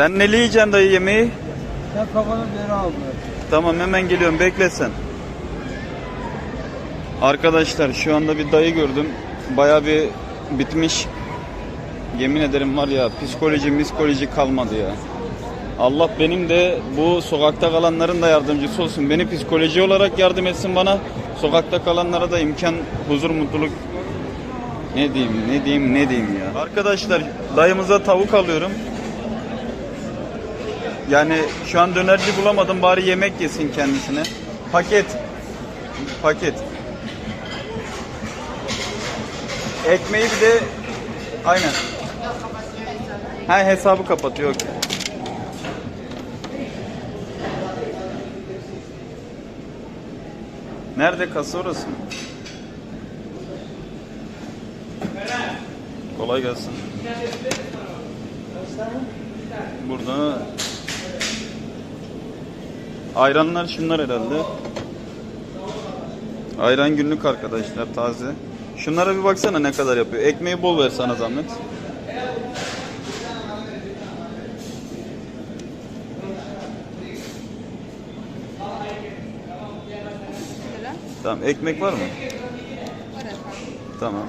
Sen neli yiyeceksin dayı yemeği? Sen kafanı geri al. Tamam hemen geliyorum bekle sen. Arkadaşlar şu anda bir dayı gördüm. Baya bir bitmiş. Yemin ederim var ya psikoloji miskoloji kalmadı ya. Allah benim de bu sokakta kalanların da yardımcısı olsun. Beni psikoloji olarak yardım etsin bana. Sokakta kalanlara da imkan, huzur, mutluluk ne diyeyim, ne diyeyim, ne diyeyim ya. Arkadaşlar dayımıza tavuk alıyorum. Yani şu an dönerci bulamadım bari yemek yesin kendisine. Paket. Paket. Ekmeği bir de aynen. Ha hesabı kapatıyor. okey. Nerede kasa orası mı? Kolay gelsin. Burada ayranlar şunlar herhalde. Ayran günlük arkadaşlar taze. Şunlara bir baksana ne kadar yapıyor. Ekmeği bol ver sana zahmet. Tamam ekmek var mı? Tamam.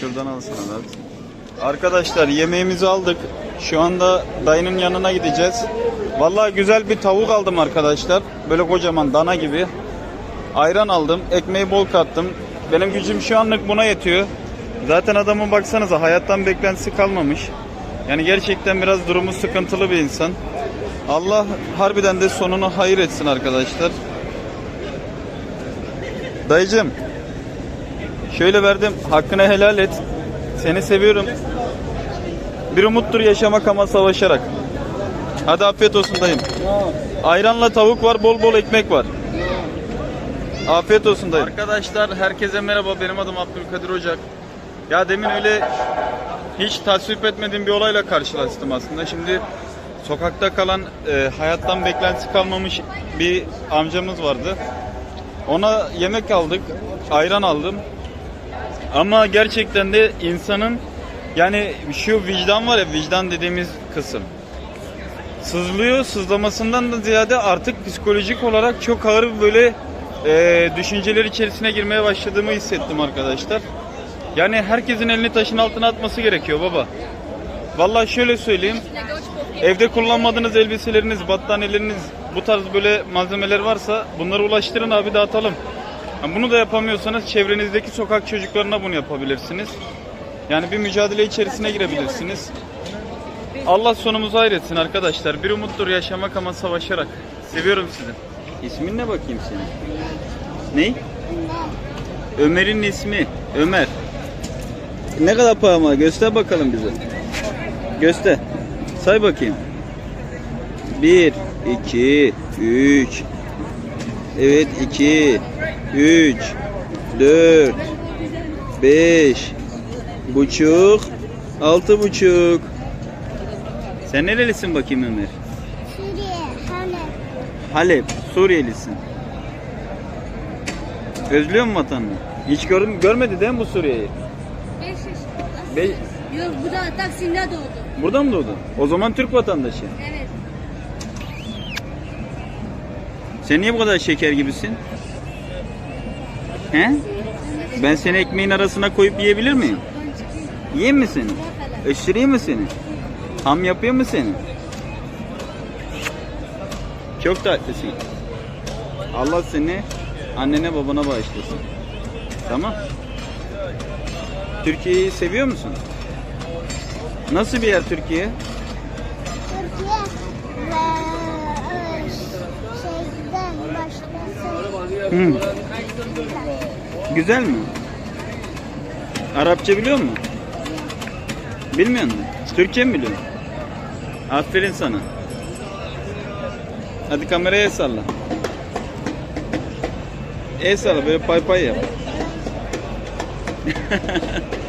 Şuradan alsana da. Arkadaşlar yemeğimizi aldık. Şu anda dayının yanına gideceğiz. Vallahi güzel bir tavuk aldım arkadaşlar. Böyle kocaman dana gibi. Ayran aldım. Ekmeği bol kattım. Benim gücüm şu anlık buna yetiyor. Zaten adamın baksanıza hayattan beklentisi kalmamış. Yani gerçekten biraz durumu sıkıntılı bir insan. Allah harbiden de sonunu hayır etsin arkadaşlar. Dayıcım. Şöyle verdim. Hakkını helal et. Seni seviyorum. Bir umuttur yaşamak ama savaşarak. Hadi afiyet olsun dayım. Ayranla tavuk var, bol bol ekmek var. Afiyet olsun dayım. Arkadaşlar herkese merhaba. Benim adım Abdülkadir Ocak. Ya demin öyle hiç tasvip etmediğim bir olayla karşılaştım aslında. Şimdi sokakta kalan e, hayattan beklentisi kalmamış bir amcamız vardı. Ona yemek aldık, ayran aldım. Ama gerçekten de insanın yani şu vicdan var ya vicdan dediğimiz kısım. Sızlıyor, sızlamasından da ziyade artık psikolojik olarak çok ağır böyle e, düşünceler içerisine girmeye başladığımı hissettim arkadaşlar. Yani herkesin elini taşın altına atması gerekiyor baba. Vallahi şöyle söyleyeyim. Evde kullanmadığınız elbiseleriniz, battaniyeleriniz, bu tarz böyle malzemeler varsa bunları ulaştırın abi dağıtalım. Yani bunu da yapamıyorsanız çevrenizdeki sokak çocuklarına bunu yapabilirsiniz. Yani bir mücadele içerisine girebilirsiniz. Allah sonumuzu hayretsin arkadaşlar. Bir umuttur yaşamak ama savaşarak. Seviyorum sizi. İsmin ne bakayım senin? Ne? Ömer'in ismi. Ömer. Ne kadar para ama göster bakalım bize. Göster. Say bakayım. 1, 2, 3. Evet 2, 3, 4, 5, buçuk, altı buçuk. Sen nerelisin bakayım Ömer? Suriye, Halep. Halep, Suriyelisin. Özlüyor musun vatanını? Hiç gör, görmedi değil mi bu Suriye'yi? 5 yaşında. Be- Yok bu da Taksim'de doğdu. Burada mı doğdun? O zaman Türk vatandaşı. Evet. Sen niye bu kadar şeker gibisin? He? Ben seni ekmeğin arasına koyup yiyebilir miyim? Yiyeyim mi seni? Öşüreyim mi seni? Ham yapayım mı seni? Çok tatlısın. Allah seni annene babana bağışlasın. Tamam. Türkiye'yi seviyor musun? Nasıl bir yer Türkiye? Türkiye ve e, şeyden. Hı. Güzel mi? Arapça biliyor musun? Bilmiyor musun? Türkçe mi biliyorsun? Aferin sana. Hadi kameraya el salla. El salla böyle pay pay yap.